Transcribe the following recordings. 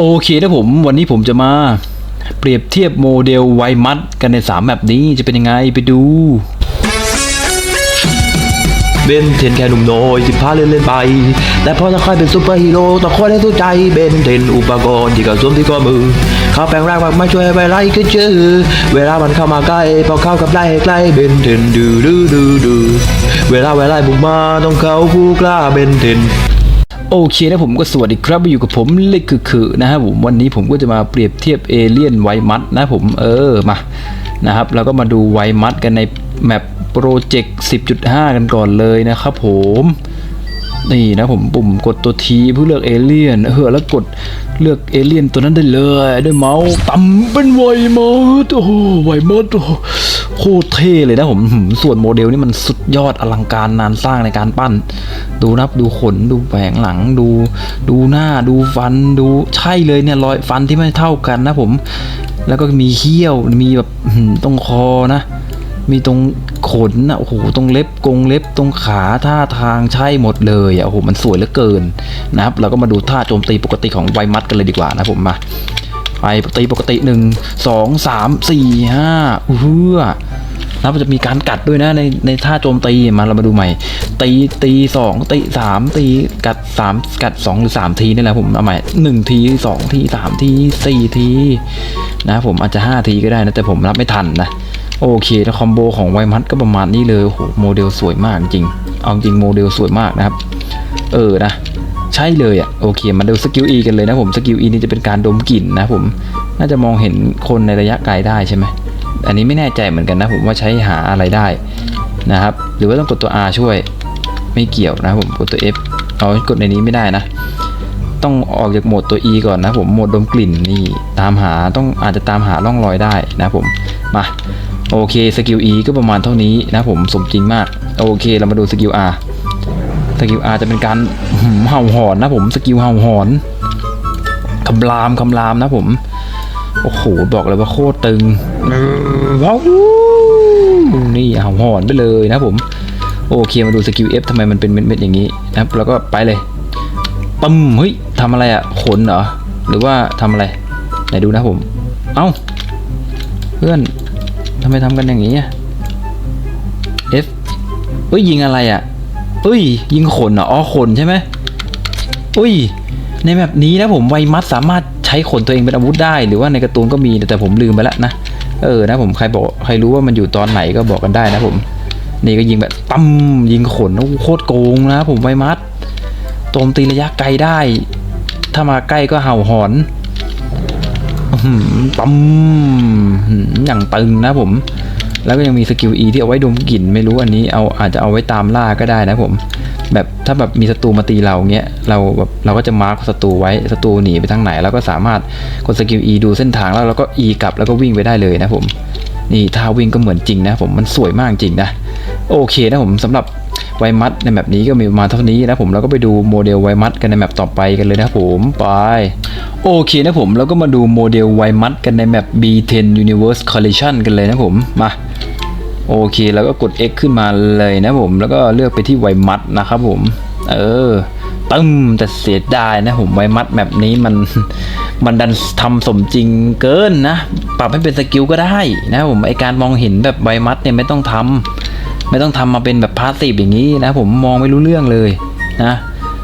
โอเคนะผมวันนี้ผมจะมา เปรียบเทียบโมเดลไวมัดกันใน3แบบนี้จะเป็นยังไงไปดูเบนเทนแค่หนุ่มน้อยสิพาเล่นเล่นไป แต่พอจะค่อยเป็นซูเปอร์ฮีโร่ต้องคอยให้สู้ใจเบนเทนอุปกรณ์ที่เขาสวมที่ข้อมือ เขาแปลงร่างมาช่วยไปไล่ก็เจอเวลามันเข้ามาใกล้ พอเข้ากับไล่ให้ใกล้เบนเทนดูดูดูดูเวลาเวลาบุกมาต้องเขาผู้กล้าเบนเทน โอเคนะผมก็สวัสดีครับมาอยู่กับผมเล็กคือคือนะครับผมวันนี้ผมก็จะมาเปรียบเทียบเอเลี่ยนไวมัดนะผมเออมานะครับแล้วก็มาดูไวมัดกันในแมปโปรเจกต์ 10.5 กันก่อนเลยนะครับผมนี่นะผมปุ่มกดตัวทีเพื่อเลือกเอเลี่ยนเออแล้วกดเลือกเอเลี่ยนตัวนั้นได้เลยด้วยเมาส์ต่ำเป็นไวมัดโอ้โหไวมัดโอ้ โคตรเท่เลยนะผมส่วนโมเดลนี่มันสุดยอดอลังการนานสร้างในการปั้น ดูนับดูขนดูแผงหลังดู ดูหน้าดูฟันดูใช่เลยเนี่ยรอยฟันที่ไม่เท่ากันนะผม แล้วก็มีเขี้ยวมีแบบตรงคอนะมีตรงขนนะโอ้โหตรงเล็บกรงเล็บตรงขาท่าทางใช่หมดเลยอะโอ้โหมันสวยเหลือเกินนะครับเราก็มาดูท่าโจมตีปกติของไวมัดกันเลยดีกว่านะผมมา ไปตีปกติหนึ่งสองสามสี่ห้าเอื้อแล้วมันจะมีการกัดด้วยนะในในท่าโจมตีมาเรามาดูใหม่ ตีตีสองตีสามตีกัดสามกัดสองหรือสามทีนี่แหละผมเอาใหม่หนึ่งทีสองทีสามทีสี่ทีนะผมอาจจะห้าทีก็ได้นะแต่ผมรับไม่ทันนะโอเคแล้วคอมโบของไวมัดก็ประมาณนี้เลยโอ้โหโมเดลสวยมากจริง เอาจริงโมเดลสวยมากนะครับ เออนะ ใช่เลยอะโอเคมาดูสกิล E กันเลยนะผมสกิล E นี่จะเป็นการดมกลิ่นนะผมน่าจะมองเห็นคนในระยะไกลได้ใช่ไหมอันนี้ไม่แน่ใจเหมือนกันนะผมว่าใช้หาอะไรได้นะครับหรือว่าต้องกดตัว R ช่วยไม่เกี่ยวนะผมกดตัว F เอากดในนี้ไม่ได้นะ ต้องออกจากโหมดตัว E ก่อนนะผมโหมดดมกลิ่นนี่ตามหาต้องอาจจะตามหาร่องรอยได้นะผมมาโอเคสกิล E ก็ประมาณเท่านี้นะผมสมจริงมากโอเคเรามาดูสกิล R สกิล R จจะเป็นการเห่าหอนนะผมสกิลเห่าหอนคำรามคำรามนะผม โอ้โห บอกเลยว่าโคตรตึงว้าวนี่เห่าหอนไปเลยนะผม โอเคมาดูสกิล F ทำไมมันเป็นเม็ดๆอย่างนี้นะครับแล้วก็ไปเลยปั๊มเฮ้ยทำอะไรอะ่ะขนเหรอหรือว่าทำอะไรไหนดูนะผม เอ้า เพื่อนทำไมทำกันอย่างนี้อะ F เอ้ยยิงอะไรอะ่ะ อ้ย ยิงขนเหรออ๋อขนใช่ไหมอุ้ย ในแบบนี้นะผมไวมัดสามารถใช้ขนตัวเองเป็นอาวุธได้ หรือว่าในการ์ตูนก็มีแต่ผมลืมไปแล้วนะเออนะผมใครบอกใครรู้ว่ามันอยู่ตอนไหนก็บอกกันได้นะผม นี่ก็ยิงแบบปั๊มยิงขนโคตรโกงนะผมไวมัดโจมตีระยะไกลได้ ถ้ามาใกล้ก็เห่าหอนอื้อหือปั๊มอย่างตึงนะผม แล้วก็ยังมีสกิล E ที่เอาไว้ดมกลิ่นไม่รู้อันนี้เอาอาจจะเอาไว้ตามล่าก็ได้นะผม แบบถ้าแบบมีศัตรูมาตีเราเงี้ยเราแบบเราก็จะมาร์คศัตรูไว้ศัตรูหนีไปทางไหนเราก็สามารถกดสกิล E ดูเส้นทางแล้วเราก็ E กลับแล้วก็วิ่งไปได้เลยนะผมนี่ท่าวิ่งก็เหมือนจริงนะผมมันสวยมากจริงนะโอเคนะผมสำหรับ ไวมัดในแบบนี้ก็มีประมาณเท่านี้นะผมแล้วก็ไปดูโมเดลไวมัดกันในแมปต่อไปกันเลยนะผมไปโอเคนะผมแล้วก็มาดูโมเดลไวมัดกันในแมป B10 Universe Collision กันเลยนะผมมาโอเคแล้วก็กด X ขึ้นมาเลยนะผม แล้วก็เลือกไปที่ไวมัดนะครับผม เออตึ้มแต่เสียดายนะผมไวมัดแบบนี้มันมันดันทำสมจริงเกินนะ ปรับให้เป็นสกิลก็ได้นะผมไอการมองเห็นแบบไวมัดเนี่ยไม่ต้องทำ ไม่ต้องทำมาเป็นแบบพาสซีฟอย่างนี้นะ ผมมองไม่รู้เรื่องเลยนะ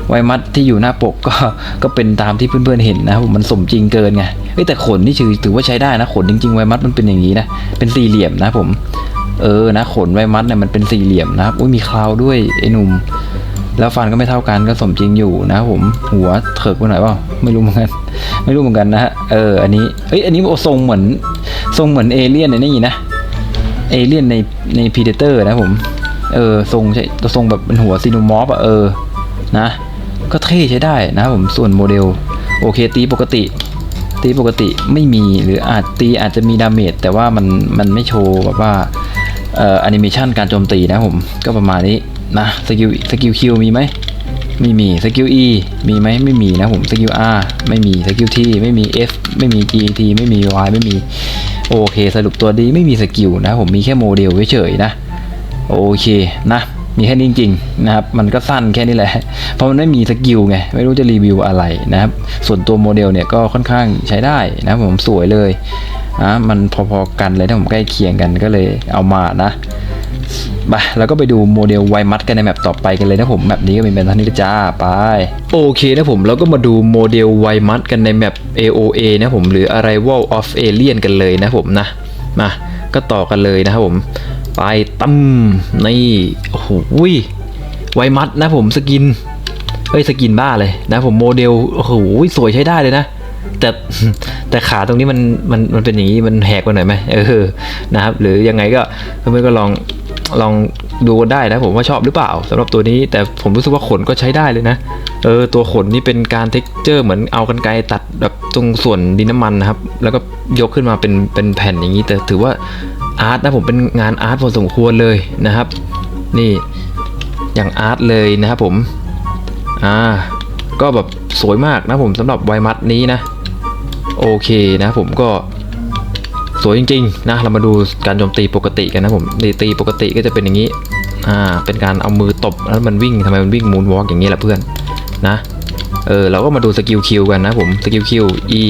ไวมัดที่อยู่หน้าปกก็ก็เป็นตามที่เพื่อนๆเห็นนะผมมันสมจริงเกินไงเอ้แต่ขนนี่ถือถือว่าใช้ได้นะขนจริงๆไวมัดมันเป็นอย่างนี้นะเป็นสี่เหลี่ยมนะผม เออนะขนไวมัดเนี่ยมันเป็นสี่เหลี่ยมนะครับอุ้ยมีคราวด้วยไอ้หนุ่มแล้วฟันก็ไม่เท่ากันก็สมจริงอยู่นะผมหัวเถิกไปหน่อยเปล่าไม่รู้เหมือนกัน ไม่รู้เหมือนกันนะฮะเอออันนี้เอ้ยอันนี้โอทรงเหมือนทรงเหมือนเอเลี่ยนในนี่นะ เอเลี่ยนในในพีเดเตอร์นะผม เออทรงใช่ทรงแบบเป็นหัวซีโนมอฟอะเออนะ ก็เท่ใช้ได้นะผมส่วนโมเดล โอเคตีปกติ ตีปกติไม่มีหรืออาจตีอาจจะมีดาเมจแต่ว่ามันมันไม่โชว์แบบว่าเอ่อแอนิเมชันการโจมตีนะผม ก็ประมาณนี้นะสกิลสกิลคิวมีไหม ไม่มีสกิล E มีไหมไม่มีนะผมสกิล R ไม่มีสกิล T ไม่มี F ไม่มี G T ไม่มี Y ไม่มีโอเค สรุปตัวดีไม่มีสกิลนะผมมีแค่โมเดลเฉยๆนะโอเคนะมีแค่นี้จริงๆนะครับ มันก็สั้นแค่นี้แหละ เพราะมันไม่มีสกิลไง ไม่รู้จะรีวิวอะไรนะครับ ส่วนตัวโมเดลเนี่ยก็ค่อนข้างใช้ได้นะผมสวยเลยนะมันพอๆกันเลยถ้าผมใกล้เคียงกันก็เลยเอามานะ ไปแล้วก็ไปดูโมเดลไวมัดกันในแมปต่อไปกันเลยนะผมแมปนี้ก็เป็นแบบนี้จ้าไปโอเคนะผมแล้วก็มาดูโมเดลไวมัดกันในแมป AOA นะผมหรือ Arrival of Alien กันเลยนะผมนะมาก็ต่อกันเลยนะครับผม ไปตั้มนี่โอ้โหไวมัดนะผมสกินเอ้ยสกินบ้าเลยนะผมโมเดลโอ้โหสวยใช้ได้เลยนะแต่แต่ขาตรงนี้มันมันมันเป็นอย่างนี้มันแหกไปหน่อยไหมเออนะครับหรือยังไงก็เพื่อนๆก็ลอง ลองดูกันได้นะผมว่าชอบหรือเปล่าสำหรับตัวนี้แต่ผมรู้สึกว่าขนก็ใช้ได้เลยนะเออตัวขนนี่เป็นการเท็กเจอร์เหมือนเอากันไกรตัดแบบตรงส่วนดินน้ำมันนะครับ แล้วก็ยกขึ้นมาเป็นเป็นแผ่นอย่างนี้ แต่ถือว่าอาร์ตนะผมเป็นงานอาร์ตพอสมควรเลยนะครับ นี่อย่างอาร์ตเลยนะครับผมอ่าก็แบบสวยมากนะผมสำหรับไวมัดนี้นะ โอเคนะผมก็ สวยจริงๆนะเรามาดูการโจมตีปกติกันนะผมตีตีปกติก็จะเป็นอย่างนี้อ่าเป็นการเอามือตบแล้วมันวิ่งทำไมมันวิ่งมูนวอล์กอย่างนี้แหละเพื่อนนะเออเราก็มาดูสกิลคิวกันนะผมสกิลคิว E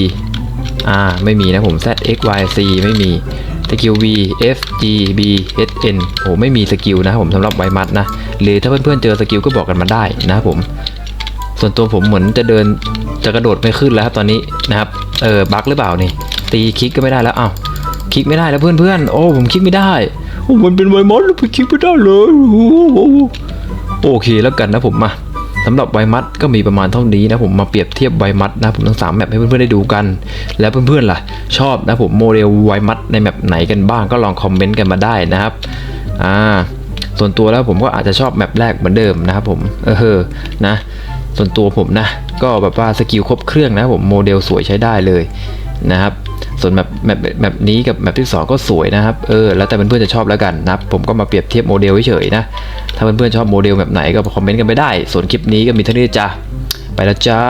อ่าไม่มีนะผม Z X Y C ไม่มีสกิล V F G B H N โอ้ไม่มีสกิลนะผมสำหรับไวมัดนะหรือถ้าเพื่อนๆเจอสกิลก็บอกกันมาได้นะผม ส่วนตัวผมเหมือนจะเดินจะกระโดดไม่ขึ้นแล้วครับตอนนี้นะครับเออบั๊กหรือเปล่านี่ตีคลิกก็ไม่ได้แล้วอ้าว คลิกไม่ได้แล้วเพื่อนๆ โอ้ผมคลิกไม่ได้โอ้มันเป็นไวมอสแล้วผมคลิกไม่ได้เลยโอเคแล้วกันนะผมมาสำหรับไวมัดก็มีประมาณเท่านี้นะผมมาเปรียบเทียบไวมัดนะผมทั้งสามแมปให้เพื่อนๆได้ดูกัน แล้วเพื่อนๆล่ะ ชอบนะผมโมเดลไวมัดในแมปไหนกันบ้างก็ลองคอมเมนต์กันมาได้นะครับอ่าส่วนตัวแล้วผมก็อาจจะชอบแมปแรกเหมือนเดิมนะครับผมเออนะ ส่วนตัวผมนะ ก็แบบว่าสกิลครบเครื่องนะผมโมเดลสวยใช้ได้เลย นะครับ ส่วนแบบแบบแบบนี้กับแบบที่ 2 ก็สวยนะครับ เออ แล้วแต่เพื่อนๆจะชอบแล้วกันนะครับ ผมก็มาเปรียบเทียบโมเดลเฉยๆนะ ถ้าเพื่อนๆชอบโมเดลแบบไหนก็คอมเมนต์กันไปได้ ส่วนคลิปนี้ก็มีเท่านี้จ้ะ ไปแล้วจ้า